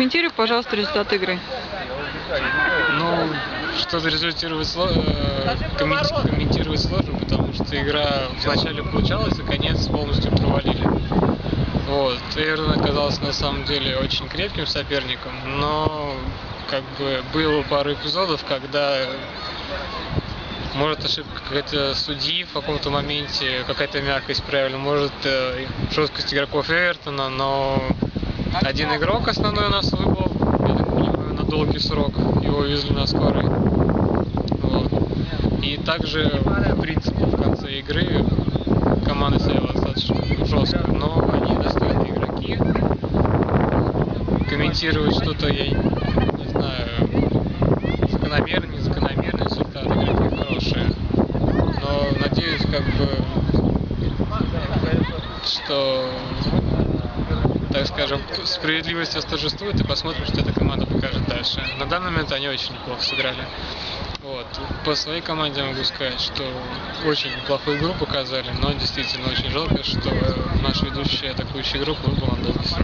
Прокомментируй, пожалуйста, результат игры. Ну, что-то результировать сложно, комментировать сложно, потому что игра вначале получалась, а конец полностью провалили. Вот. Эвертон оказался на самом деле очень крепким соперником, но как бы было пару эпизодов, когда может ошибка какая-то судьи в каком-то моменте, какая-то мягкость правильно, может э, жесткость игроков Эвертона, но один игрок основной у нас выпал, на долгий срок, его везли на скорой. Вот. И также, в принципе, в конце игры команда себя достаточно жестко, но они достойные игроки. Комментировать что-то я не знаю, закономерно, незакономерно, результаты игроки хорошие. Но надеюсь, как бы, что так скажем, справедливость восторжествует и посмотрим, что эта команда покажет дальше. На данный момент они очень неплохо сыграли. Вот. По своей команде могу сказать, что очень неплохую игру показали, но действительно очень жалко, что наш ведущий атакующий игрок выбыл на срок.